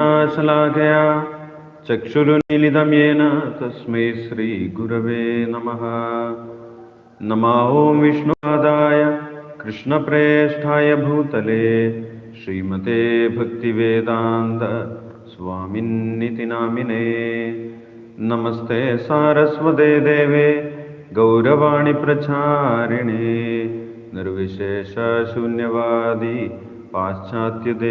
शलाकया चक्षुरुन्मीलितं येन तस्मै श्रीगुरवे नमः। नमा विष्णुपादाय कृष्णप्रेष्ठाय भूतले श्रीमते भक्तिवेदान्त स्वामिन्निति नामिने नमस्ते सारस्वते देवे गौरवाणि प्रचारिणे। निर्विशेषशून्यवादी पाश्चात्यदेशतारिणे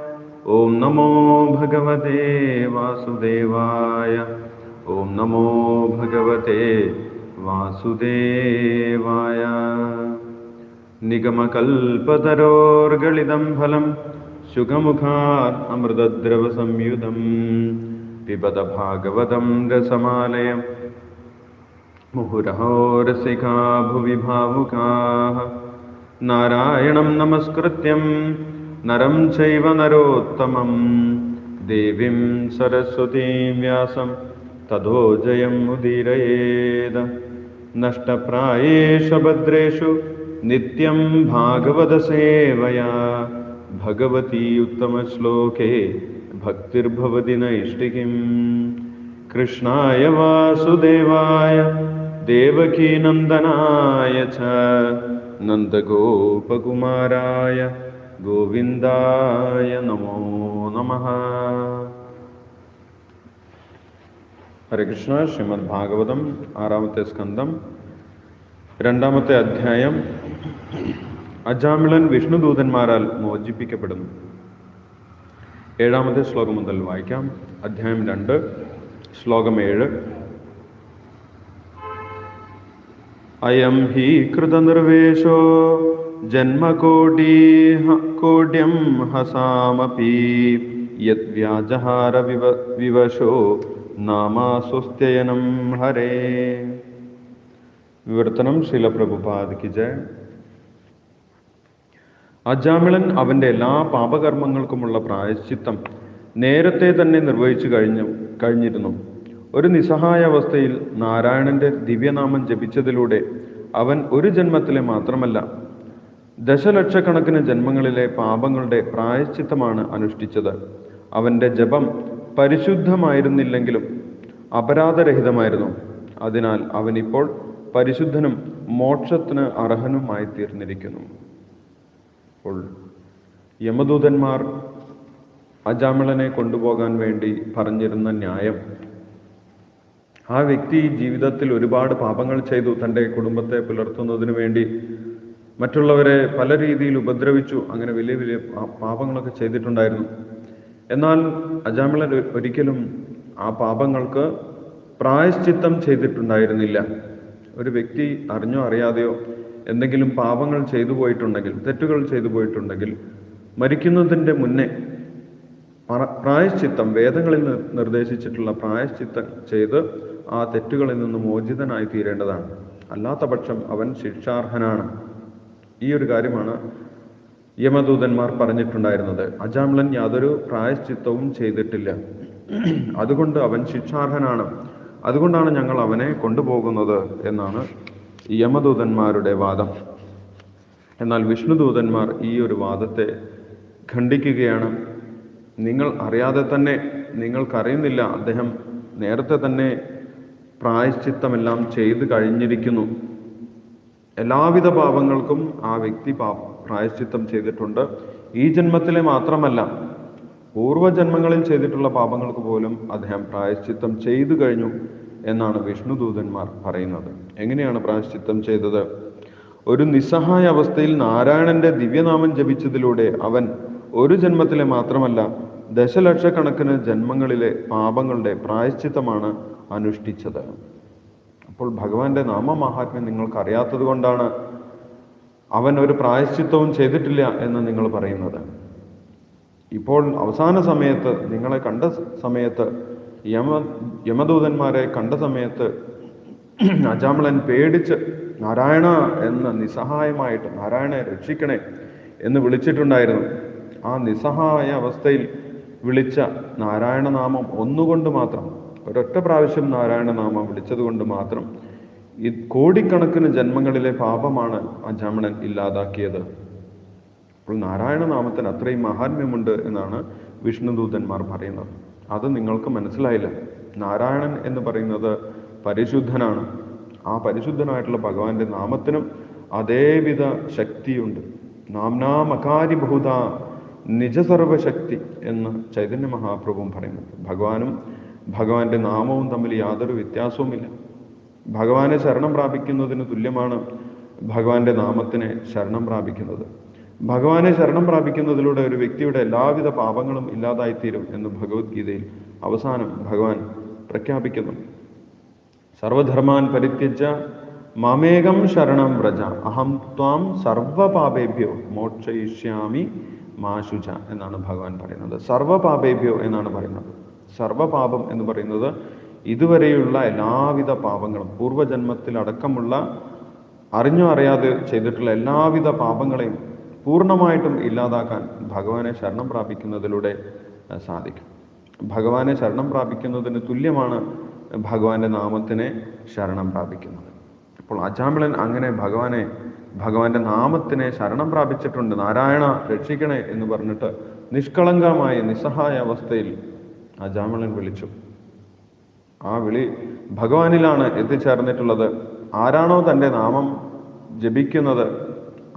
ॐ नमो भगवते वासुदेवाय। ॐ नमो भगवते वासुदेवाय। निगमकल्पतरोर्गलितं फलं शुकमुखात् अमृतद्रवसंयुतं पिबत भागवतं रसमालयम् मुहुरहो रसिका भुवि भावुकाः नारायणं नमस्कृत्यं नरं चैव नरोत्तमं देवीं सरस्वतीं व्यासं ततो जयम् उदीरयेद। नष्टप्रायेषु भद्रेषु नित्यं भागवतसेवया भगवती उत्तमश्लोके भक्तिर्भवति नैष्टिकीम् कृष्णाय वासुदेवाय देवकीनन्दनाय च नन्दगोपकुमाराय ഗോവിന്ദായ നമോ നമ. ഹരകൃഷ്ണ ശ്രീമദ് ഭാഗവതം ആറാമത്തെ സ്കന്ധം രണ്ടാമത്തെ അധ്യായം. അജാമിളൻ വിഷ്ണുദൂതന്മാരാൽ മോചിപ്പിക്കപ്പെടുന്നു. ഏഴാമത്തെ ശ്ലോകം മുതൽ വായിക്കാം. അധ്യായം രണ്ട് ശ്ലോകം ഏഴ്. അയം ഹി കൃതനിർവേശോ ജന്മകോടി ഹസാമപി. യദ്വ്യാജഹാര വിവ വിവശോ നാമാസ്വസ്ത്യയനം ഹരേ. വിവർത്തനം ശീലപ്രഭുപാദിക്ക് ജയ. അജാമിളൻ അവന്റെ എല്ലാ പാപകർമ്മങ്ങൾക്കുമുള്ള പ്രായശ്ചിത്തം നേരത്തെ തന്നെ നിർവഹിച്ചു കഴിഞ്ഞു കഴിഞ്ഞിരുന്നു. ഒരു നിസ്സഹായ അവസ്ഥയിൽ നാരായണന്റെ ദിവ്യനാമം ജപിച്ചതിലൂടെ അവൻ ഒരു ജന്മത്തിലെ മാത്രമല്ല ദശലക്ഷക്കണക്കിന് ജന്മങ്ങളിലെ പാപങ്ങളുടെ പ്രായശ്ചിത്തമാണ് അനുഷ്ഠിച്ചത്. അവന്റെ ജപം പരിശുദ്ധമായിരുന്നില്ലെങ്കിലും അപരാധരഹിതമായിരുന്നു. അതിനാൽ അവനിപ്പോൾ പരിശുദ്ധനും മോക്ഷത്തിന് അർഹനുമായി തീർന്നിരിക്കുന്നു അപ്പോൾ യമദൂതന്മാർ അജാമിളനെ കൊണ്ടുപോകാൻ വേണ്ടി പറഞ്ഞിരുന്ന ന്യായം ആ വ്യക്തി ജീവിതത്തിൽ ഒരുപാട് പാപങ്ങൾ ചെയ്തു തന്റെ കുടുംബത്തെ പുലർത്തുന്നതിന് വേണ്ടി മറ്റുള്ളവരെ പല രീതിയിൽ ഉപദ്രവിച്ചു അങ്ങനെ വലിയ വലിയ പാപങ്ങളൊക്കെ ചെയ്തിട്ടുണ്ടായിരുന്നു. എന്നാൽ അജാമിളൻ ഒരിക്കലും ആ പാപങ്ങൾക്ക് പ്രായശ്ചിത്തം ചെയ്തിട്ടുണ്ടായിരുന്നില്ല. ഒരു വ്യക്തി അറിഞ്ഞോ അറിയാതെയോ എന്തെങ്കിലും പാപങ്ങൾ ചെയ്തു പോയിട്ടുണ്ടെങ്കിൽ തെറ്റുകൾ ചെയ്തു പോയിട്ടുണ്ടെങ്കിൽ മരിക്കുന്നതിന്റെ മുന്നേ പ്രായശ്ചിത്തം വേദങ്ങളിൽ നിർദ്ദേശിച്ചിട്ടുള്ള പ്രായശ്ചിത്തം ചെയ്ത് ആ തെറ്റുകളിൽ നിന്ന് മോചിതനായി തീരേണ്ടതാണ്. അല്ലാത്ത പക്ഷം അവൻ ശിക്ഷാർഹനാണ്. ഈ ഒരു കാര്യമാണ് യമദൂതന്മാർ പറഞ്ഞിട്ടുണ്ടായിരുന്നത്. അജാമ്ലൻ യാതൊരു പ്രായശ്ചിത്തവും ചെയ്തിട്ടില്ല. അതുകൊണ്ട് അവൻ ശിക്ഷാർഹനാണ്. അതുകൊണ്ടാണ് ഞങ്ങൾ അവനെ കൊണ്ടുപോകുന്നത് എന്നാണ് യമദൂതന്മാരുടെ വാദം. എന്നാൽ വിഷ്ണുദൂതന്മാർ ഈ ഒരു വാദത്തെ ഖണ്ഡിക്കുകയാണ്. നിങ്ങൾ അറിയാതെ തന്നെ നിങ്ങൾക്കറിയുന്നില്ല. അദ്ദേഹം നേരത്തെ തന്നെ പ്രായശ്ചിത്തമെല്ലാം ചെയ്തു കഴിഞ്ഞിരിക്കുന്നു. എല്ലാവിധ പാപങ്ങൾക്കും ആ വ്യക്തി പാ പ്രായശ്ചിത്തം ചെയ്തിട്ടുണ്ട്. ഈ ജന്മത്തിലെ മാത്രമല്ല പൂർവജന്മങ്ങളിൽ ചെയ്തിട്ടുള്ള പാപങ്ങൾക്ക് പോലും അദ്ദേഹം പ്രായശ്ചിത്തം ചെയ്തു കഴിഞ്ഞു എന്നാണ് വിഷ്ണുദൂതന്മാർ പറയുന്നത്. എങ്ങനെയാണ് പ്രായശ്ചിത്തം ചെയ്തത്? ഒരു നിസ്സഹായ അവസ്ഥയിൽ നാരായണന്റെ ദിവ്യനാമം ജപിച്ചതിലൂടെ അവൻ ഒരു ജന്മത്തിലെ മാത്രമല്ല ദശലക്ഷക്കണക്കിന് ജന്മങ്ങളിലെ പാപങ്ങളുടെ പ്രായശ്ചിത്തമാണ് അനുഷ്ഠിച്ചത്. അപ്പോൾ ഭഗവാന്റെ നാമമാഹാത്മ്യം നിങ്ങൾക്ക് അറിയാത്തത് കൊണ്ടാണ് അവൻ ഒരു പ്രായശ്ചിത്തവും ചെയ്തിട്ടില്ല എന്ന് നിങ്ങൾ പറയുന്നത്. ഇപ്പോൾ അവസാന സമയത്ത് നിങ്ങളെ കണ്ട സമയത്ത് യമ യമദൂതന്മാരെ കണ്ട സമയത്ത് അജാമളൻ പേടിച്ച് നാരായണ എന്ന് നിസ്സഹായമായിട്ട് നാരായണെ രക്ഷിക്കണേ എന്ന് വിളിച്ചിട്ടുണ്ടായിരുന്നു. ആ നിസ്സഹായ അവസ്ഥയിൽ വിളിച്ച നാരായണനാമം ഒന്നുകൊണ്ട് മാത്രം ഒരൊറ്റ പ്രാവശ്യം നാരായണനാമം വിളിച്ചത് കൊണ്ട് മാത്രം ഈ കോടിക്കണക്കിന് ജന്മങ്ങളിലെ പാപമാണ് ആ ജമണൻ ഇല്ലാതാക്കിയത്. അപ്പോൾ നാരായണ നാമത്തിന് അത്രയും മഹാത്മ്യമുണ്ട് എന്നാണ് വിഷ്ണുദൂതന്മാർ പറയുന്നത്. അത് നിങ്ങൾക്ക് മനസ്സിലായില്ല. നാരായണൻ എന്ന് പറയുന്നത് പരിശുദ്ധനാണ്. ആ പരിശുദ്ധനായിട്ടുള്ള ഭഗവാന്റെ നാമത്തിനും അതേവിധ ശക്തിയുണ്ട്. നാംനാമകാരി ബഹുത നിജസർവശക്തി എന്ന് ചൈതന്യ മഹാപ്രഭുവും പറയുന്നുണ്ട്. ഭഗവാനും ഭഗവാന്റെ നാമവും തമ്മിൽ യാതൊരു വ്യത്യാസവുമില്ല. ഭഗവാനെ ശരണം പ്രാപിക്കുന്നതിന് തുല്യമാണ് ഭഗവാന്റെ നാമത്തിനെ ശരണം പ്രാപിക്കുന്നത്. ഭഗവാനെ ശരണം പ്രാപിക്കുന്നതിലൂടെ ഒരു വ്യക്തിയുടെ എല്ലാവിധ പാപങ്ങളും ഇല്ലാതായിത്തീരും എന്ന് ഭഗവത്ഗീതയിൽ അവസാനം ഭഗവാൻ പ്രഖ്യാപിക്കുന്നു. സർവധർമാൻ പരിത്യജ മാമേകം ശരണം വ്രജ. അഹം ത്വാം സർവപാപേഭ്യോ മോക്ഷയിഷ്യാമി മാശുച എന്നാണ് ഭഗവാൻ പറയുന്നത്. സർവപാപേഭ്യോ എന്നാണ് പറയുന്നത്. സർവപാപം എന്ന് പറയുന്നത് ഇതുവരെയുള്ള എല്ലാവിധ പാപങ്ങളും പൂർവജന്മത്തിൽ അടക്കമുള്ള അറിഞ്ഞോ അറിയാതെ ചെയ്തിട്ടുള്ള എല്ലാവിധ പാപങ്ങളെയും പൂർണമായിട്ടും ഇല്ലാതാക്കാൻ ഭഗവാനെ ശരണം പ്രാപിക്കുന്നതിലൂടെ സാധിക്കും. ഭഗവാനെ ശരണം പ്രാപിക്കുന്നതിന് തുല്യമാണ് ഭഗവാന്റെ നാമത്തിനെ ശരണം പ്രാപിക്കുന്നത്. അപ്പോൾ അജാമിളൻ അങ്ങനെ ഭഗവാനെ ഭഗവാന്റെ നാമത്തിനെ ശരണം പ്രാപിച്ചിട്ടുണ്ട് നാരായണ രക്ഷിക്കണേ എന്ന് പറഞ്ഞിട്ട് നിഷ്കളങ്കമായ നിസ്സഹായ അവസ്ഥയിൽ അജാമിളൻ വിളിച്ചു. ആ വിളി ഭഗവാനിലാണ് എത്തിച്ചേർന്നിട്ടുള്ളത്. ആരാണോ തന്റെ നാമം ജപിക്കുന്നത്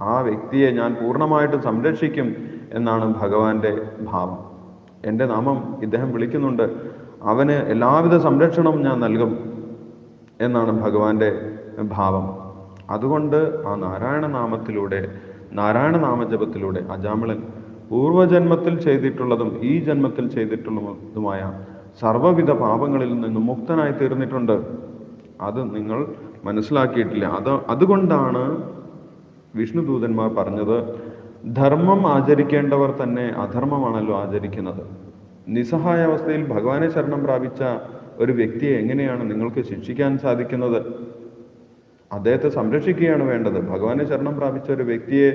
ആ വ്യക്തിയെ ഞാൻ പൂർണമായിട്ട് സംരക്ഷിക്കും എന്നാണ് ഭഗവാന്റെ ഭാവം. എന്റെ നാമം ഇദ്ദേഹം വിളിക്കുന്നുണ്ട്. അവന് എല്ലാവിധ സംരക്ഷണവും ഞാൻ നൽകും എന്നാണ് ഭഗവാന്റെ ഭാവം. അതുകൊണ്ട് ആ നാരായണ നാമത്തിലൂടെ നാരായണ നാമജപത്തിലൂടെ അജാമിളൻ പൂർവജന്മത്തിൽ ചെയ്തിട്ടുള്ളതും ഈ ജന്മത്തിൽ ചെയ്തിട്ടുള്ളതുമായ സർവവിധ പാപങ്ങളിൽ നിന്നും മുക്തനായി തീർന്നിട്ടുണ്ട്. അത് നിങ്ങൾ മനസ്സിലാക്കിയിട്ടില്ല. അത് അതുകൊണ്ടാണ് വിഷ്ണുദൂതന്മാർ പറഞ്ഞത് ധർമ്മം ആചരിക്കേണ്ടവർ തന്നെ അധർമ്മമാണല്ലോ ആചരിക്കുന്നത്. നിസ്സഹായ അവസ്ഥയിൽ ഭഗവാനെ ശരണം പ്രാപിച്ച ഒരു വ്യക്തിയെ എങ്ങനെയാണ് നിങ്ങൾക്ക് ശിക്ഷിക്കാൻ സാധിക്കുന്നത്? അദ്ദേഹത്തെ സംരക്ഷിക്കുകയാണ് വേണ്ടത്. ഭഗവാനെ ശരണം പ്രാപിച്ച ഒരു വ്യക്തിയെ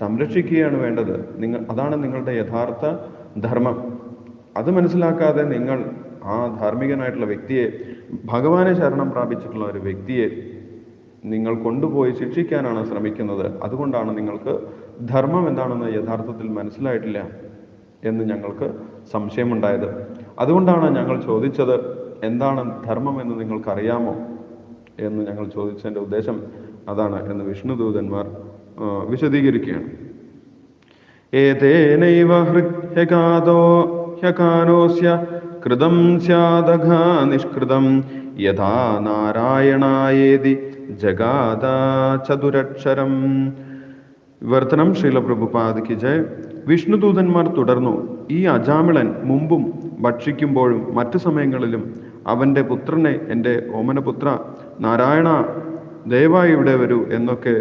സംരക്ഷിക്കുകയാണ് വേണ്ടത്. നിങ്ങൾ അതാണ് നിങ്ങളുടെ യഥാർത്ഥ ധർമ്മം. അത് മനസ്സിലാക്കാതെ നിങ്ങൾ ആ ധാർമ്മികനായിട്ടുള്ള വ്യക്തിയെ ഭഗവാനെ ശരണം പ്രാപിച്ചിട്ടുള്ള ഒരു വ്യക്തിയെ നിങ്ങൾ കൊണ്ടുപോയി ശിക്ഷിക്കാനാണ് ശ്രമിക്കുന്നത്. അതുകൊണ്ടാണ് നിങ്ങൾക്ക് ധർമ്മം എന്താണെന്ന് യഥാർത്ഥത്തിൽ മനസ്സിലായിട്ടില്ല എന്ന് ഞങ്ങൾക്ക് സംശയമുണ്ടായത്. അതുകൊണ്ടാണ് ഞങ്ങൾ ചോദിച്ചത് എന്താണ് ധർമ്മം എന്ന് നിങ്ങൾക്കറിയാമോ? എന്ന് ഞങ്ങൾ ചോദിച്ചതിന്റെ ഉദ്ദേശം അതാണ് എന്ന് വിഷ്ണുദൂതന്മാർ വിശദീകരിക്കുകയാണ്. ഏതേനൈവ ഹൃഹ്യകാതോ ഹ്യകാനോസ്യ കൃതം സ്യാദഘ നിഷ്കൃതം യഥാ നാരായണായേതി ജഗാദ ചതുരക്ഷരം. വിവർത്തനം ശീലപ്രഭുപാദിക്ക് ജയ്. വിഷ്ണുദൂതന്മാർ തുടർന്നു ഈ അജാമിളൻ മുമ്പും ഭക്ഷിക്കുമ്പോഴും മറ്റു സമയങ്ങളിലും അവന്റെ പുത്രനെ എന്റെ ഓമനപുത്ര നാരായണ ദയവായി ഇവിടെ വരൂ എന്നൊക്കെ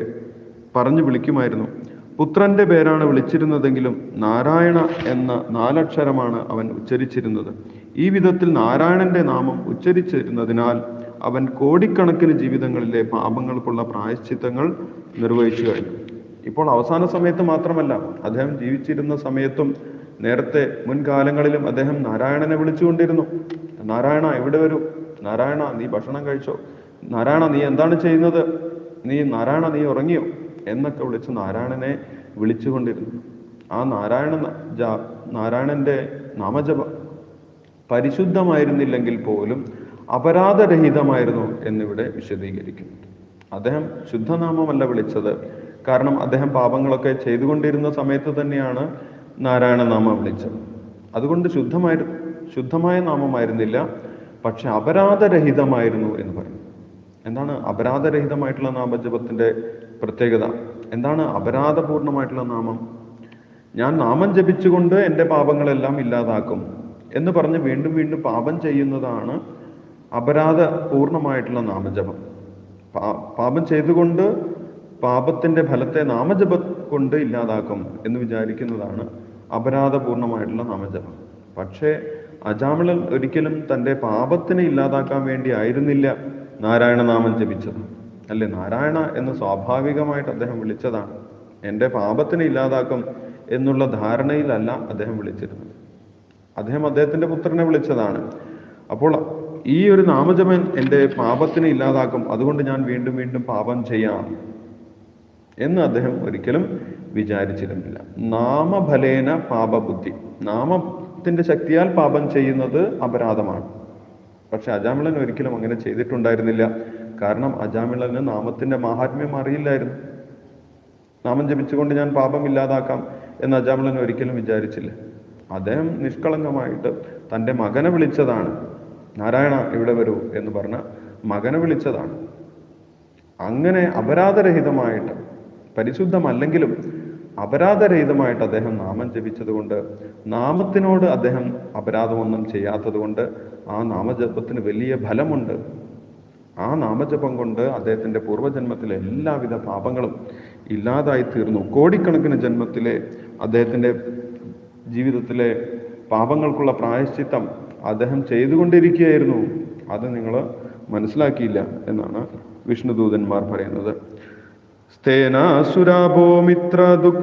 പറഞ്ഞു വിളിക്കുമായിരുന്നു. പുത്രന്റെ പേരാണ് വിളിച്ചിരുന്നതെങ്കിലും നാരായണ എന്ന നാലക്ഷരമാണ് അവൻ ഉച്ചരിച്ചിരുന്നത്. ഈ വിധത്തിൽ നാരായണന്റെ നാമം ഉച്ചരിച്ചിരുന്നതിനാൽ അവൻ കോടിക്കണക്കിന് ജീവിതങ്ങളിലെ പാപങ്ങൾക്കുള്ള പ്രായശ്ചിത്തങ്ങൾ നിർവഹിച്ചു കഴിഞ്ഞു. ഇപ്പോൾ അവസാന സമയത്ത് മാത്രമല്ല അദ്ദേഹം ജീവിച്ചിരുന്ന സമയത്തും നേരത്തെ മുൻകാലങ്ങളിലും അദ്ദേഹം നാരായണനെ വിളിച്ചുകൊണ്ടിരുന്നു. നാരായണ ഇവിടെ വരൂ? നാരായണ നീ ഭക്ഷണം കഴിച്ചോ? നാരായണ നീ എന്താണ് ചെയ്യുന്നത്? നീ നാരായണ നീ ഉറങ്ങിയോ? എന്നൊക്കെ വിളിച്ച് നാരായണനെ വിളിച്ചുകൊണ്ടിരുന്നു. ആ നാരായണ നാരായണന്റെ നാമജപ പരിശുദ്ധമായിരുന്നില്ലെങ്കിൽ പോലും അപരാധരഹിതമായിരുന്നു എന്നിവിടെ വിശദീകരിക്കുന്നു. അദ്ദേഹം ശുദ്ധനാമമല്ല വിളിച്ചത്. കാരണം അദ്ദേഹം പാപങ്ങളൊക്കെ ചെയ്തുകൊണ്ടിരുന്ന സമയത്ത് തന്നെയാണ് നാരായണ നാമം വിളിച്ചത്. അതുകൊണ്ട് ശുദ്ധമായി ശുദ്ധമായ നാമമായിരുന്നില്ല പക്ഷെ അപരാധരഹിതമായിരുന്നു എന്ന് പറഞ്ഞു. എന്താണ് അപരാധരഹിതമായിട്ടുള്ള നാമജപത്തിന്റെ പ്രത്യേകത? എന്താണ് അപരാധപൂർണമായിട്ടുള്ള നാമം? ഞാൻ നാമം ജപിച്ചുകൊണ്ട് എന്റെ പാപങ്ങളെല്ലാം ഇല്ലാതാക്കും എന്ന് പറഞ്ഞ് വീണ്ടും വീണ്ടും പാപം ചെയ്യുന്നതാണ് അപരാധ പൂർണമായിട്ടുള്ള നാമജപം പാപം ചെയ്തുകൊണ്ട് പാപത്തിന്റെ ഫലത്തെ നാമജപം കൊണ്ട് ഇല്ലാതാക്കും എന്ന് വിചാരിക്കുന്നതാണ് അപരാധപൂർണമായിട്ടുള്ള നാമജപം. പക്ഷേ അജാമിളൻ ഒരിക്കലും തന്റെ പാപത്തിനെ ഇല്ലാതാക്കാൻ വേണ്ടി ആയിരുന്നില്ല നാരായണ നാമം ജപിച്ചത്. അല്ലെ? നാരായണ എന്ന് സ്വാഭാവികമായിട്ട് അദ്ദേഹം വിളിച്ചതാണ്. എന്റെ പാപത്തിനെ ഇല്ലാതാക്കും എന്നുള്ള ധാരണയിലല്ല അദ്ദേഹം വിളിച്ചിരുന്നത്. അദ്ദേഹം അദ്ദേഹത്തിന്റെ പുത്രനെ വിളിച്ചതാണ്. അപ്പോൾ ഈ ഒരു നാമജപൻ എന്റെ പാപത്തിനെ ഇല്ലാതാക്കും. അതുകൊണ്ട് ഞാൻ വീണ്ടും വീണ്ടും പാപം ചെയ്യാം എന്ന് അദ്ദേഹം ഒരിക്കലും വിചാരിച്ചിരുന്നില്ല. നാമഫലേന പാപബുദ്ധി. നാമത്തിന്റെ ശക്തിയാൽ പാപം ചെയ്യുന്നത് അപരാധമാണ്. പക്ഷെ അജാമിളൻ ഒരിക്കലും അങ്ങനെ ചെയ്തിട്ടുണ്ടായിരുന്നില്ല. കാരണം അജാമിളന് നാമത്തിന്റെ മഹാത്മ്യം അറിയില്ലായിരുന്നു. നാമം ജപിച്ചുകൊണ്ട് ഞാൻ പാപം ഇല്ലാതാക്കാം എന്ന് അജാമിളൻ ഒരിക്കലും വിചാരിച്ചില്ല. അദ്ദേഹം നിഷ്കളങ്കമായിട്ട് തന്റെ മകനെ വിളിച്ചതാണ് നാരായണ ഇവിടെ വരൂ എന്ന് പറഞ്ഞ മകനെ വിളിച്ചതാണ്. അങ്ങനെ അപരാധരഹിതമായിട്ട് പരിശുദ്ധമല്ലെങ്കിലും അപരാധരഹിതമായിട്ട് അദ്ദേഹം നാമം ജപിച്ചതുകൊണ്ട് നാമത്തിനോട് അദ്ദേഹം അപരാധമൊന്നും ചെയ്യാത്തതുകൊണ്ട് ആ നാമജപത്തിന് വലിയ ഫലമുണ്ട്. ആ നാമജപം കൊണ്ട് അദ്ദേഹത്തിന്റെ പൂർവജന്മത്തിലെ എല്ലാവിധ പാപങ്ങളും ഇല്ലാതായി തീർന്നു. കോടിക്കണക്കിന് ജന്മത്തിലെ അദ്ദേഹത്തിന്റെ ജീവിതത്തിലെ പാപങ്ങൾക്കുള്ള പ്രായശ്ചിത്തം അദ്ദേഹം ചെയ്തുകൊണ്ടിരിക്കുകയായിരുന്നു. അത് നിങ്ങൾ മനസ്സിലാക്കിയില്ല എന്നാണ് വിഷ്ണുദൂതന്മാർ പറയുന്നത്. स्थेनासुराभो मित्रादुक्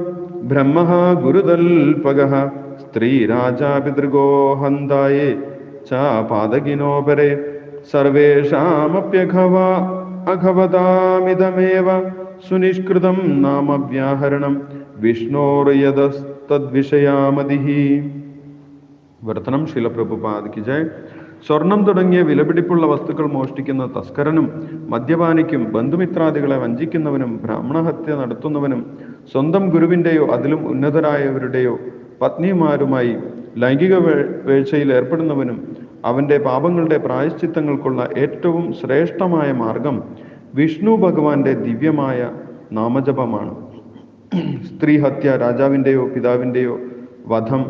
ब्रह्मः गुरुदल्पगः, स्त्रीराजा पितृगो हन्दाये च पादगिनोपरे सर्वेषामप्यघवा अघवदामिदमेव सुनिष्कृतं नाम व्याहरणं विष्णोर्यदस्तद्विषयामदिः वर्तनं शिलप्रभुपाद की जय। സ്വർണം തുടങ്ങിയ വിലപിടിപ്പുള്ള വസ്തുക്കൾ മോഷ്ടിക്കുന്ന തസ്കരനും മദ്യപാനിക്കും ബന്ധുമിത്രാദികളെ വഞ്ചിക്കുന്നവനും ബ്രാഹ്മണഹത്യ നടത്തുന്നവനും സ്വന്തം ഗുരുവിന്റെയോ അതിലും ഉന്നതരായവരുടെയോ പത്നിമാരുമായി ലൈംഗിക വേഴ്ചയിൽ ഏർപ്പെടുന്നവനും അവന്റെ പാപങ്ങളുടെ പ്രായശ്ചിത്തങ്ങൾക്കുള്ള ഏറ്റവും ശ്രേഷ്ഠമായ മാർഗം വിഷ്ണു ഭഗവാന്റെ ദിവ്യമായ നാമജപമാണ്. സ്ത്രീഹത്യ രാജാവിന്റെയോ പിതാവിന്റെയോ വധം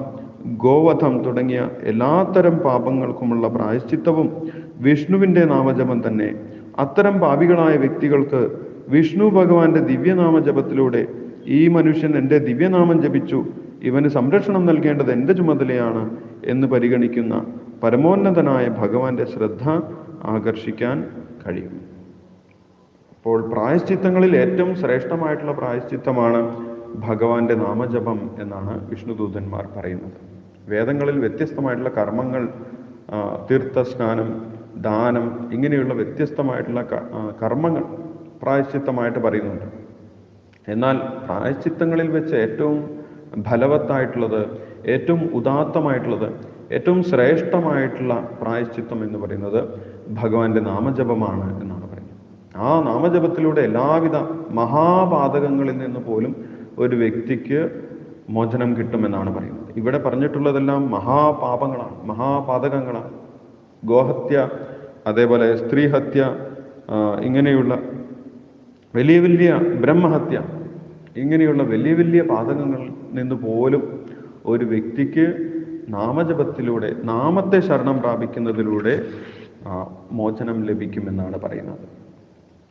ഗോവധം തുടങ്ങിയ എല്ലാത്തരം പാപങ്ങൾക്കുമുള്ള പ്രായശ്ചിത്തവും വിഷ്ണുവിന്റെ നാമജപം തന്നെ. അത്തരം പാപികളായ വ്യക്തികൾക്ക് വിഷ്ണു ഭഗവാന്റെ ദിവ്യനാമജപത്തിലൂടെ ഈ മനുഷ്യൻ എന്റെ ദിവ്യനാമം ജപിച്ചു. ഇവന് സംരക്ഷണം നൽകേണ്ടത് എന്റെ ചുമതലയാണ് എന്ന് പരിഗണിക്കുന്ന പരമോന്നതനായ ഭഗവാന്റെ ശ്രദ്ധ ആകർഷിക്കാൻ കഴിയും. അപ്പോൾ പ്രായശ്ചിത്തങ്ങളിൽ ഏറ്റവും ശ്രേഷ്ഠമായിട്ടുള്ള പ്രായശ്ചിത്തമാണ് ഭഗവാന്റെ നാമജപം എന്നാണ് വിഷ്ണുദൂതന്മാർ പറയുന്നത്. വേദങ്ങളിൽ വ്യത്യസ്തമായിട്ടുള്ള കർമ്മങ്ങൾ തീർത്ഥ തീർത്ഥസ്നാനം ദാനം ഇങ്ങനെയുള്ള വ്യത്യസ്തമായിട്ടുള്ള കർമ്മങ്ങൾ പ്രായശ്ചിത്തമായിട്ട് പറയുന്നുണ്ട്. എന്നാൽ പ്രായശ്ചിത്തങ്ങളിൽ വെച്ച് ഏറ്റവും ഫലവത്തായിട്ടുള്ളത് ഏറ്റവും ഉദാത്തമായിട്ടുള്ളത് ഏറ്റവും ശ്രേഷ്ഠമായിട്ടുള്ള പ്രായശ്ചിത്തം എന്ന് പറയുന്നത് ഭഗവാന്റെ നാമജപമാണ് എന്നാണ് പറയുന്നത്. ആ നാമജപത്തിലൂടെ എല്ലാവിധ മഹാപാതകങ്ങളിൽ നിന്ന് പോലും ഒരു വ്യക്തിക്ക് മോചനം കിട്ടുമെന്നാണ് പറയുന്നത്. ഇവിടെ പറഞ്ഞിട്ടുള്ളതെല്ലാം മഹാപാപങ്ങളാണ് മഹാപാതകങ്ങളാണ്. ഗോഹത്യ അതേപോലെ സ്ത്രീഹത്യ ഇങ്ങനെയുള്ള വലിയ വലിയ ബ്രഹ്മഹത്യ ഇങ്ങനെയുള്ള വലിയ വലിയ പാതകങ്ങളിൽ നിന്ന് പോലും ഒരു വ്യക്തിക്ക് നാമജപത്തിലൂടെ നാമത്തെ ശരണം പ്രാപിക്കുന്നതിലൂടെ മോചനം ലഭിക്കുമെന്നാണ് പറയുന്നത്.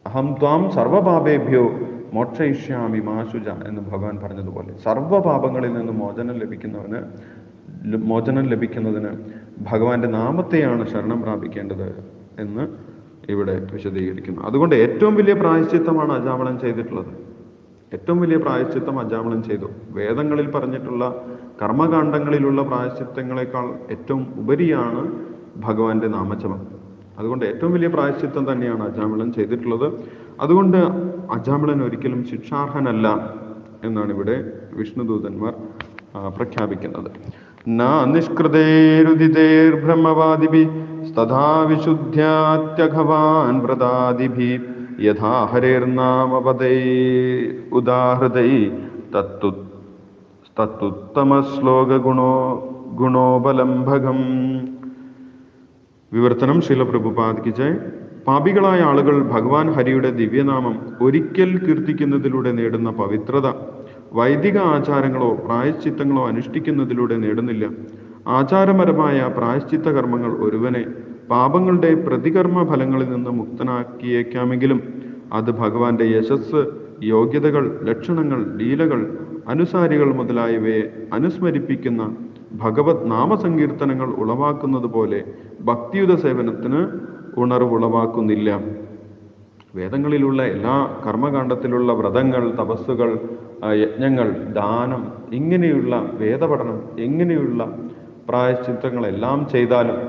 അഹം ത്വാം സർവപാപേഭ്യോ മോക്ഷയിഷ്യാമി മാശുജ എന്ന് ഭഗവാൻ പറഞ്ഞതുപോലെ സർവപാപങ്ങളിൽ നിന്ന് മോചനം ലഭിക്കുന്നവന് മോചനം ലഭിക്കുന്നതിന് ഭഗവാന്റെ നാമത്തെയാണ് ശരണം പ്രാപിക്കേണ്ടത് എന്ന് ഇവിടെ വിശദീകരിക്കുന്നു. അതുകൊണ്ട് ഏറ്റവും വലിയ പ്രായശ്ചിത്തമാണ് അജാമളം ചെയ്തിട്ടുള്ളത്. ഏറ്റവും വലിയ പ്രായശ്ചിത്തം അജാമളം ചെയ്തു. വേദങ്ങളിൽ പറഞ്ഞിട്ടുള്ള കർമ്മകാണ്ഡങ്ങളിലുള്ള പ്രായശ്ചിത്തങ്ങളെക്കാൾ ഏറ്റവും ഉപരിയാണ് ഭഗവാന്റെ നാമജപം. അതുകൊണ്ട് ഏറ്റവും വലിയ പ്രായശ്ചിത്തം തന്നെയാണ് അജാമളം ചെയ്തിട്ടുള്ളത്. അതുകൊണ്ട് അജാമിളൻ ഒരിക്കലും ശിക്ഷാർഹനല്ല എന്നാണ് ഇവിടെ വിഷ്ണുദൂതന്മാർ പ്രഖ്യാപിക്കുന്നത്. ന നിഷ്കൃതേരുദിതേർബ്രഹ്മവാദിഭി തഥാ ഗുണോപലംഭകം. വിവർത്തനം ശീലപ്രഭുപാദിക്ക് ജയ്. പാപികളായ ആളുകൾ ഭഗവാൻ ഹരിയുടെ ദിവ്യനാമം ഒരിക്കൽ കീർത്തിക്കുന്നതിലൂടെ നേടുന്ന പവിത്രത വൈദിക ആചാരങ്ങളോ പ്രായശ്ചിത്തങ്ങളോ അനുഷ്ഠിക്കുന്നതിലൂടെ നേടുന്നില്ല. ആചാരപരമായ പ്രായശ്ചിത്ത കർമ്മങ്ങൾ ഒരുവനെ പാപങ്ങളുടെ പ്രതികർമ്മ ഫലങ്ങളിൽ നിന്ന് മുക്തനാക്കിയേക്കാമെങ്കിലും അത് ഭഗവാന്റെ യശസ് യോഗ്യതകൾ ലക്ഷണങ്ങൾ ലീലകൾ അനുസാരികൾ മുതലായവയെ അനുസ്മരിപ്പിക്കുന്ന ഭഗവത് നാമസങ്കീർത്തനങ്ങൾ ഉളവാക്കുന്നത് പോലെ ഭക്തിയുത സേവനത്തിന് ഉണർവ് ഉളവാക്കുന്നില്ല വേദങ്ങളിലുള്ള എല്ലാ കർമ്മകാണ്ഡത്തിലുള്ള വ്രതങ്ങൾ തപസ്സുകൾ യജ്ഞങ്ങൾ ദാനം ഇങ്ങനെയുള്ള വേദപഠനം ഇങ്ങനെയുള്ള പ്രായശ്ചിത്തങ്ങളെല്ലാം ചെയ്താലും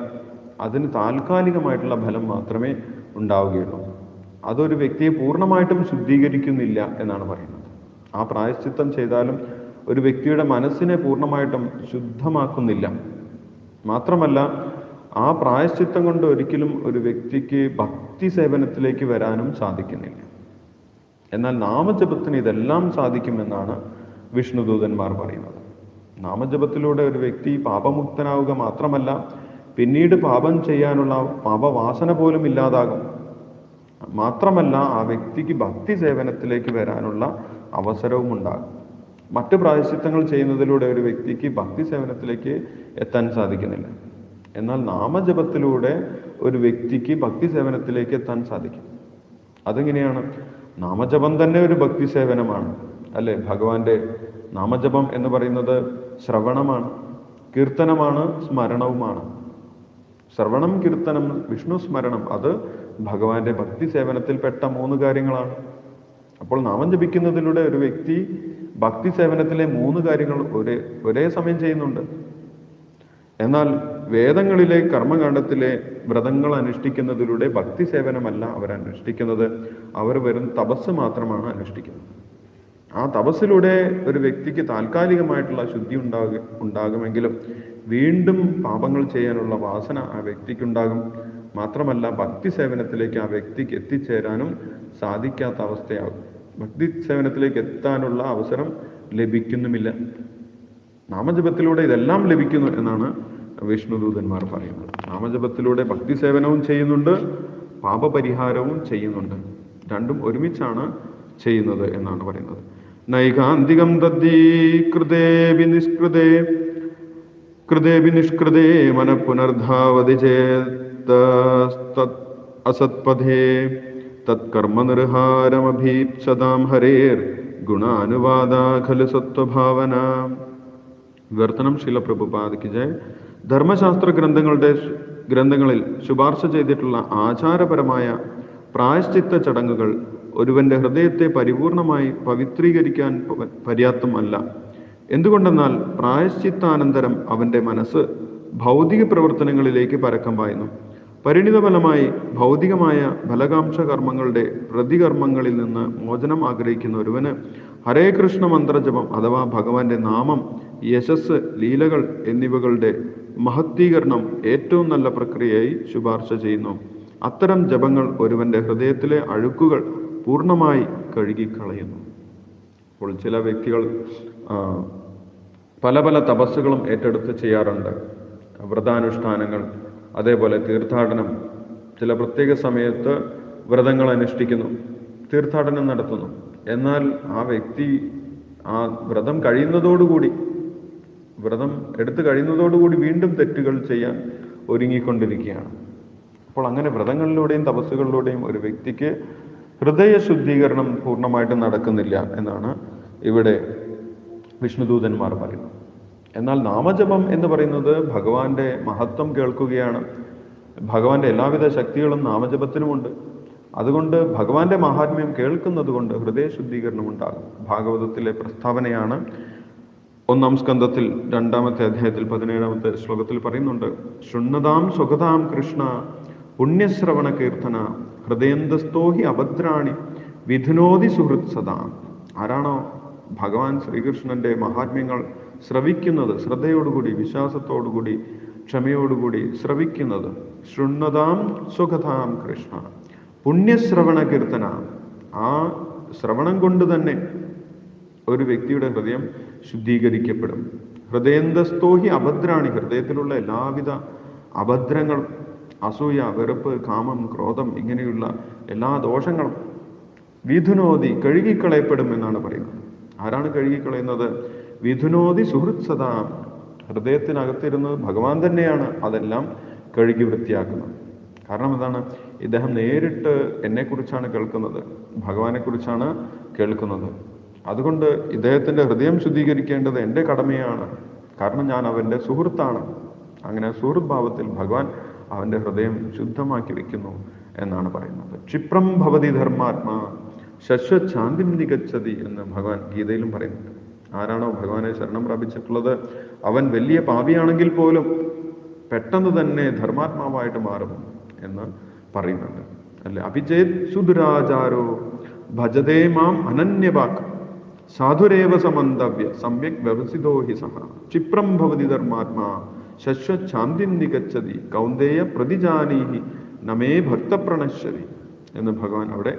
അതിന് താൽക്കാലികമായിട്ടുള്ള ഫലം മാത്രമേ ഉണ്ടാവുകയുള്ളൂ. അതൊരു വ്യക്തിയെ പൂർണമായിട്ടും ശുദ്ധീകരിക്കുന്നില്ല എന്നാണ് പറയുന്നത്. ആ പ്രായശ്ചിത്തം ചെയ്താലും ഒരു വ്യക്തിയുടെ മനസ്സിനെ പൂർണമായിട്ടും ശുദ്ധമാക്കുന്നില്ല. മാത്രമല്ല ആ പ്രായശ്ചിത്തം കൊണ്ട് ഒരിക്കലും ഒരു വ്യക്തിക്ക് ഭക്തി സേവനത്തിലേക്ക് വരാനും സാധിക്കുന്നില്ല. എന്നാൽ നാമജപത്തിന് ഇതെല്ലാം സാധിക്കുമെന്നാണ് വിഷ്ണുദൂതന്മാർ പറയുന്നത്. നാമജപത്തിലൂടെ ഒരു വ്യക്തി പാപമുക്തനാവുക മാത്രമല്ല പിന്നീട് പാപം ചെയ്യാനുള്ള പാപവാസന പോലും ഇല്ലാതാകും. മാത്രമല്ല ആ വ്യക്തിക്ക് ഭക്തി സേവനത്തിലേക്ക് വരാനുള്ള അവസരവും ഉണ്ടാകും. മറ്റ് പ്രായശ്ചിത്തങ്ങൾ ചെയ്യുന്നതിലൂടെ ഒരു വ്യക്തിക്ക് ഭക്തി സേവനത്തിലേക്ക് എത്താൻ സാധിക്കുന്നില്ല. എന്നാൽ നാമജപത്തിലൂടെ ഒരു വ്യക്തിക്ക് ഭക്തി സേവനത്തിലേക്ക് എത്താൻ സാധിക്കും. അതെങ്ങനെയാണ്? നാമജപം തന്നെ ഒരു ഭക്തി സേവനമാണ് അല്ലെ? ഭഗവാന്റെ നാമജപം എന്ന് പറയുന്നത് ശ്രവണമാണ് കീർത്തനമാണ് സ്മരണവുമാണ്. ശ്രവണം കീർത്തനം വിഷ്ണു സ്മരണം അത് ഭഗവാന്റെ ഭക്തി സേവനത്തിൽ പെട്ട മൂന്ന് കാര്യങ്ങളാണ്. അപ്പോൾ നാമം ജപിക്കുന്നതിലൂടെ ഒരു വ്യക്തി ഭക്തി സേവനത്തിലെ മൂന്ന് കാര്യങ്ങൾ ഒരേ ഒരേ സമയം ചെയ്യുന്നുണ്ട്. എന്നാൽ വേദങ്ങളിലെ കർമ്മകാണ്ഡത്തിലെ വ്രതങ്ങൾ അനുഷ്ഠിക്കുന്നതിലൂടെ ഭക്തി സേവനമല്ല അവർ അനുഷ്ഠിക്കുന്നത്. അവർ വരും തപസ് മാത്രമാണ് അനുഷ്ഠിക്കുന്നത്. ആ തപസ്സിലൂടെ ഒരു വ്യക്തിക്ക് താൽക്കാലികമായിട്ടുള്ള ശുദ്ധി ഉണ്ടാകുക ഉണ്ടാകുമെങ്കിലും വീണ്ടും പാപങ്ങൾ ചെയ്യാനുള്ള വാസന ആ വ്യക്തിക്കുണ്ടാകും. മാത്രമല്ല ഭക്തി സേവനത്തിലേക്ക് ആ വ്യക്തിക്ക് എത്തിച്ചേരാനും സാധിക്കാത്ത അവസ്ഥയാകും. ഭക്തി സേവനത്തിലേക്ക് എത്താനുള്ള അവസരം ലഭിക്കുന്നുമില്ല. നാമജപത്തിലൂടെ ഇതെല്ലാം ലഭിക്കുന്നു എന്നാണ് വിഷ്ണുദൂതന്മാർ പറയുന്നത് നാമജപത്തിലൂടെ ഭക്തി സേവനവും ചെയ്യുന്നുണ്ട് പാപപരിഹാരവും ചെയ്യുന്നുണ്ട്. രണ്ടും ഒരുമിച്ചാണ് ചെയ്യുന്നത് എന്നാണ് പറയുന്നത്. നൈകാന്തികം തദ്ദീ കൃതേ വിനിഷ്കൃതേ കൃതേ വിനിഷ്കൃതേ മനഃപുനർധാവതി ചേത്തസ്തത് അസത്പഥേ തത്കർമ്മ നിർഹാരമഭീപ്സതാം ഹരേർ ഗുണാനുവാദാഖലു സത്വഭാവന വിവർത്തനം ശില പ്രഭുപാദിക്ക് ജയ്. ധർമ്മശാസ്ത്ര ഗ്രന്ഥങ്ങളുടെ ഗ്രന്ഥങ്ങളിൽ ശുപാർശ ചെയ്തിട്ടുള്ള ആചാരപരമായ പ്രായശ്ചിത്ത ചടങ്ങുകൾ ഒരുവന്റെ ഹൃദയത്തെ പരിപൂർണമായി പവിത്രീകരിക്കാൻ പര്യാപ്തമല്ല എന്തുകൊണ്ടെന്നാൽ പ്രായശ്ചിത്താനന്തരം അവന്റെ മനസ്സ് ഭൗതിക പ്രവർത്തനങ്ങളിലേക്ക് പരക്കം പായുന്നു. പരിണിതഫലമായി ഭൗതികമായ ഫലകാംക്ഷ കർമ്മങ്ങളുടെ പ്രതികർമ്മങ്ങളിൽ നിന്ന് മോചനം ആഗ്രഹിക്കുന്ന ഒരുവന് ഹരേ കൃഷ്ണ മന്ത്രജപം അഥവാ ഭഗവാന്റെ നാമം യശസ് ലീലകൾ എന്നിവകളുടെ മഹത്വീകരണം ഏറ്റവും നല്ല പ്രക്രിയയായി ശുപാർശ ചെയ്യുന്നു. അത്തരം ജപങ്ങൾ ഒരുവന്റെ ഹൃദയത്തിലെ അഴുക്കുകൾ പൂർണമായി കഴുകിക്കളയുന്നു. അപ്പോൾ ചില വ്യക്തികൾ പല പല തപസ്സുകളും ഏറ്റെടുത്ത് ചെയ്യാറുണ്ട്. വ്രതാനുഷ്ഠാനങ്ങൾ അതേപോലെ തീർത്ഥാടനം. ചില പ്രത്യേക സമയത്ത് വ്രതങ്ങൾ അനുഷ്ഠിക്കുന്നു തീർത്ഥാടനം നടത്തുന്നു. എന്നാൽ ആ വ്യക്തി ആ വ്രതം കഴിയുന്നതോടുകൂടി വ്രതം എടുത്തു കഴിയുന്നതോടുകൂടി വീണ്ടും തെറ്റുകൾ ചെയ്യാൻ ഒരുങ്ങിക്കൊണ്ടിരിക്കുകയാണ്. അപ്പോൾ അങ്ങനെ വ്രതങ്ങളിലൂടെയും തപസ്സുകളിലൂടെയും ഒരു വ്യക്തിക്ക് ഹൃദയ ശുദ്ധീകരണം പൂർണമായിട്ടും നടക്കുന്നില്ല എന്നാണ് ഇവിടെ വിഷ്ണുദൂതന്മാർ പറയുന്നത്. എന്നാൽ നാമജപം എന്ന് പറയുന്നത് ഭഗവാന്റെ മഹത്വം കേൾക്കുകയാണ്. ഭഗവാന്റെ എല്ലാവിധ ശക്തികളും നാമജപത്തിനുമുണ്ട്. അതുകൊണ്ട് ഭഗവാന്റെ മഹാത്മ്യം കേൾക്കുന്നത് കൊണ്ട് ഹൃദയ ശുദ്ധീകരണം ഉണ്ടാകും ഭാഗവതത്തിലെ പ്രസ്താവനയാണ് ഒന്നാം സ്കന്ധത്തിൽ രണ്ടാമത്തെ അധ്യായത്തിൽ പതിനേഴാമത്തെ ശ്ലോകത്തിൽ പറയുന്നുണ്ട് ശൃണ്ണതാം സ്വഗതാം കൃഷ്ണ പുണ്യശ്രവണ കീർത്തന ഹൃദയന്തസ്തോഹി അഭദ്രാണി വിധുനോതി സുഹൃത് സദാ. ആരാണോ ഭഗവാൻ ശ്രീകൃഷ്ണന്റെ മഹാത്മ്യങ്ങൾ ശ്രവിക്കുന്നത് ശ്രദ്ധയോടുകൂടി വിശ്വാസത്തോടുകൂടി ക്ഷമയോടുകൂടി ശ്രവിക്കുന്നത് ശൃണ്ണതാം സുഖതാം കൃഷ്ണ പുണ്യശ്രവണ കീർത്തന. ആ ശ്രവണം കൊണ്ട് തന്നെ ഒരു വ്യക്തിയുടെ ഹൃദയം ശുദ്ധീകരിക്കപ്പെടും. ഹൃദയന്തസ്തോഹി അഭദ്രാണി. ഹൃദയത്തിലുള്ള എല്ലാവിധ അഭദ്രങ്ങൾ അസൂയ വെറുപ്പ് കാമം ക്രോധം ഇങ്ങനെയുള്ള എല്ലാ ദോഷങ്ങളും വിധുനോതി കഴുകിക്കളയപ്പെടും എന്നാണ് പറയുന്നത്. ആരാണ് കഴുകിക്കളയുന്നത്? വിധുനോതി സുഹൃത് സദാ. ഹൃദയത്തിനകത്തിരുന്നത് ഭഗവാൻ തന്നെയാണ്. അതെല്ലാം കഴുകി വൃത്തിയാക്കുന്നത്. കാരണം എന്താണ്? ഇദ്ദേഹം നേരിട്ട് എന്നെക്കുറിച്ചാണ് കേൾക്കുന്നത്. ഭഗവാനെക്കുറിച്ചാണ് കേൾക്കുന്നത്. അതുകൊണ്ട് ഇദ്ദേഹത്തിന്റെ ഹൃദയം ശുദ്ധീകരിക്കേണ്ടത് എന്റെ കടമയാണ്. കാരണം ഞാൻ അവന്റെ സുഹൃത്താണ്. അങ്ങനെ സുഹൃത് ഭാവത്തിൽ ഭഗവാൻ അവന്റെ ഹൃദയം ശുദ്ധമാക്കി വെക്കുന്നു എന്നാണ് പറയുന്നത്. ക്ഷിപ്രം ഭവതി ധർമാത്മാ ശശ്വശാന്തി നികച്ചതി എന്ന് ഭഗവാൻ ഗീതയിലും പറയുന്നുണ്ട്. ആരാണോ ഭഗവാനെ ശരണം പ്രാപിച്ചിട്ടുള്ളത്? അവൻ വലിയ പാപിയാണെങ്കിൽ പോലും പെട്ടെന്ന് തന്നെ ധർമാത്മാവായിട്ട് മാറും എന്ന് പറയുന്നുണ്ട്. അല്ലെ? അഭിജയ് സുദുരാചാരോ ഭജതേ മാം അനന്യവാക്ക് സാധുരേവ സമന്തവ്യ സമ്യക് വ്യവസിതോ ഹി സഹ. ക്ഷിപ്രം ഭവതി ധർമാത്മാ ശശ്വശാന്തി നികച്ചതി കൗന്ദേയ പ്രതിജാനീഹി നമേ ഭക്തപ്രണശ്യതി എന്ന് ഭഗവാൻ അവിടെ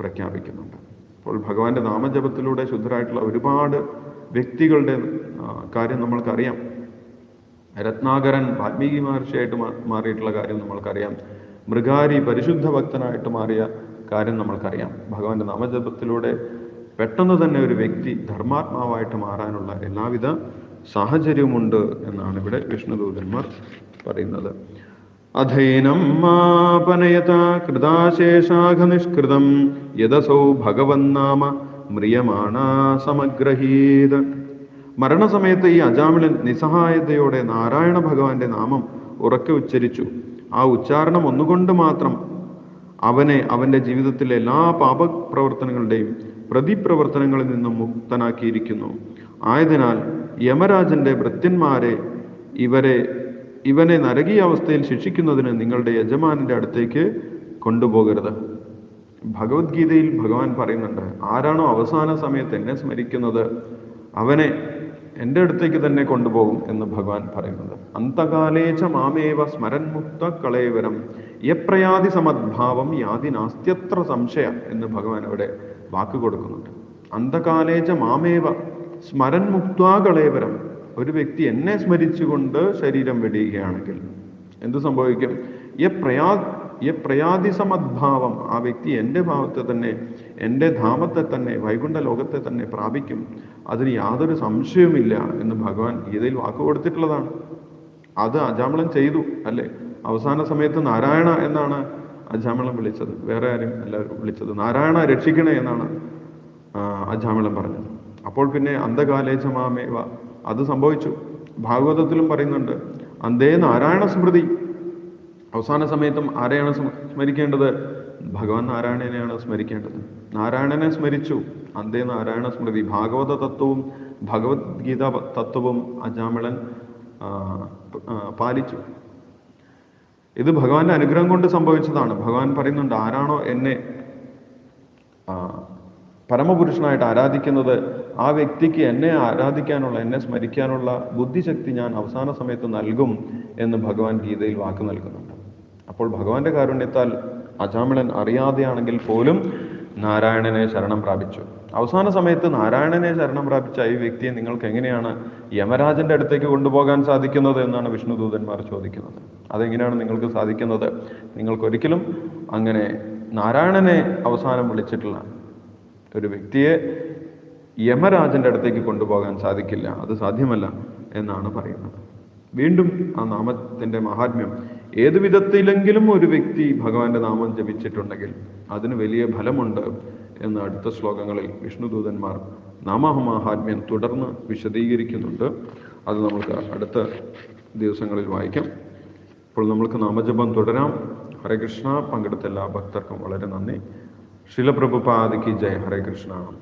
പ്രഖ്യാപിക്കുന്നുണ്ട്. അപ്പോൾ ഭഗവാന്റെ നാമജപത്തിലൂടെ ശുദ്ധരായിട്ടുള്ള ഒരുപാട് വ്യക്തികളുടെ കാര്യം നമ്മൾക്കറിയാം. രത്നാകരൻ വാൽമീകി മഹർഷിയായിട്ട് മാറിയിട്ടുള്ള കാര്യം നമ്മൾക്കറിയാം. മൃഗാരി പരിശുദ്ധ ഭക്തനായിട്ട് മാറിയ കാര്യം നമ്മൾക്കറിയാം. ഭഗവാന്റെ നാമജപത്തിലൂടെ പെട്ടെന്ന് തന്നെ ഒരു വ്യക്തി ധർമാത്മാവായിട്ട് മാറാനുള്ള എല്ലാവിധ സാഹചര്യവുമുണ്ട് എന്നാണ് ഇവിടെ വിഷ്ണുദൂതന്മാർ പറയുന്നത്. അധൈനം മാപനയത കൃതാശേഷാഘനിഷ്കൃതം യദസൗ ഭഗവന്നാമ മ്രിയമാണ സമഗ്രഹീത. മരണസമയത്ത് ഈ അജാമിളൻ നിസ്സഹായതയോടെ നാരായണ ഭഗവാന്റെ നാമം ഉറക്കെ ഉച്ചരിച്ചു. ആ ഉച്ചാരണം ഒന്നുകൊണ്ട് മാത്രം അവനെ അവന്റെ ജീവിതത്തിലെ എല്ലാ പാപപ്രവർത്തനങ്ങളുടെയും പ്രതിപ്രവർത്തനങ്ങളിൽ നിന്നും മുക്തനാക്കിയിരിക്കുന്നു. ആയതിനാൽ യമരാജന്റെ ഭൃത്യന്മാരെ ഇവരെ ഇവനെ നരകീയ അവസ്ഥയിൽ ശിക്ഷിക്കുന്നതിന് നിങ്ങളുടെ യജമാനന്റെ അടുത്തേക്ക് കൊണ്ടുപോകരുത്. ഭഗവത്ഗീതയിൽ ഭഗവാൻ പറയുന്നുണ്ട് ആരാണോ അവസാന സമയത്ത് എന്നെ സ്മരിക്കുന്നത് അവനെ എന്റെ അടുത്തേക്ക് തന്നെ കൊണ്ടുപോകും എന്ന് ഭഗവാൻ പറയുന്നത് അന്തകാലേച്ച മാമേവ സ്മരൻ മുക്ത കളേവരം യപ്രയാതി സമദ്ഭാവം യാതി നാസ്ത്യത്ര സംശയ എന്ന് ഭഗവാൻ അവിടെ വാക്ക് കൊടുക്കുന്നുണ്ട്. അന്ധകാലേജ മാമേവ സ്മരൻ മുക്താ കളേവരം. ഒരു വ്യക്തി എന്നെ സ്മരിച്ചുകൊണ്ട് ശരീരം വെടിയുകയാണെങ്കിൽ എന്ത് സംഭവിക്കും? യ യപ്രയാതി സമദ്ഭാവം ആ വ്യക്തി എന്റെ ഭാവത്തെ തന്നെ എന്റെ ധാമത്തെ തന്നെ വൈകുണ്ഠ ലോകത്തെ തന്നെ പ്രാപിക്കും. അതിന് യാതൊരു സംശയവുമില്ല എന്ന് ഭഗവാൻ ഗീതയിൽ വാക്ക് കൊടുത്തിട്ടുള്ളതാണ്. അത് അജാമളൻ ചെയ്തു അല്ലേ? അവസാന സമയത്ത് നാരായണ എന്നാണ് അജാമളൻ വിളിച്ചത്. വേറെ ആരും എല്ലാവരും വിളിച്ചത്. നാരായണ രക്ഷിക്കണേ എന്നാണ് അജാമളം പറഞ്ഞത്. അപ്പോൾ പിന്നെ അന്ധകാലേജമാമേവ അത് സംഭവിച്ചു. ഭാഗവതത്തിലും പറയുന്നുണ്ട് അന്തേ നാരായണ സ്മൃതി. അവസാന സമയത്തും ആരെയാണ് സ്മരിക്കേണ്ടത്? ഭഗവാൻ നാരായണനെയാണ് സ്മരിക്കേണ്ടത്. നാരായണനെ സ്മരിച്ചു. അന്തേ നാരായണ സ്മൃതി. ഭാഗവത തത്വവും ഭഗവത്ഗീത തത്വവും അജാമിളൻ പാലിച്ചു. ഇത് ഭഗവാന്റെ അനുഗ്രഹം കൊണ്ട് സംഭവിച്ചതാണ്. ഭഗവാൻ പറയുന്നുണ്ട് ആരാണോ എന്നെ പരമപുരുഷനായിട്ട് ആരാധിക്കുന്നത് ആ വ്യക്തിക്ക് എന്നെ ആരാധിക്കാനുള്ള എന്നെ സ്മരിക്കാനുള്ള ബുദ്ധിശക്തി ഞാൻ അവസാന സമയത്ത് നൽകും എന്ന് ഭഗവാൻ ഗീതയിൽ വാക്ക് നൽകുന്നുണ്ട്. അപ്പോൾ ഭഗവാന്റെ കാരുണ്യത്താൽ അജാമിളൻ അറിയാതെയാണെങ്കിൽ പോലും നാരായണനെ ശരണം പ്രാപിച്ചു. അവസാന സമയത്ത് നാരായണനെ ശരണം പ്രാപിച്ച ഈ വ്യക്തിയെ നിങ്ങൾക്ക് എങ്ങനെയാണ് യമരാജന്റെ അടുത്തേക്ക് കൊണ്ടുപോകാൻ സാധിക്കുന്നത് എന്നാണ് വിഷ്ണുദൂതന്മാർ ചോദിക്കുന്നത്. അതെങ്ങനെയാണ് നിങ്ങൾക്ക് സാധിക്കുന്നത്? നിങ്ങൾക്കൊരിക്കലും അങ്ങനെ നാരായണനെ അവസാനം വിളിച്ചിട്ടുള്ള ഒരു വ്യക്തിയെ യമരാജന്റെ അടുത്തേക്ക് കൊണ്ടുപോകാൻ സാധിക്കില്ല. അത് സാധ്യമല്ല എന്നാണ് പറയുന്നത്. വീണ്ടും ആ നാമത്തിന്റെ മഹാത്മ്യം. ഏതു വിധത്തിലെങ്കിലും ഒരു വ്യക്തി ഭഗവാന്റെ നാമം ജപിച്ചിട്ടുണ്ടെങ്കിൽ അതിന് വലിയ ഫലമുണ്ട്. എന്ന് അടുത്ത ശ്ലോകങ്ങളിൽ വിഷ്ണുദൂതന്മാർ നാമഹമാഹാത്മ്യം തുടർന്ന് വിശദീകരിക്കുന്നുണ്ട്. അത് നമുക്ക് അടുത്ത ദിവസങ്ങളിൽ വായിക്കാം. ഇപ്പോൾ നമുക്ക് നാമജപം തുടരാം. ഹരേ കൃഷ്ണ. പങ്കെടുത്ത എല്ലാ ഭക്തർക്കും വളരെ നന്ദി. ശിലപ്രഭുപാദിക്ക് ജയ്. ഹരേ കൃഷ്ണ.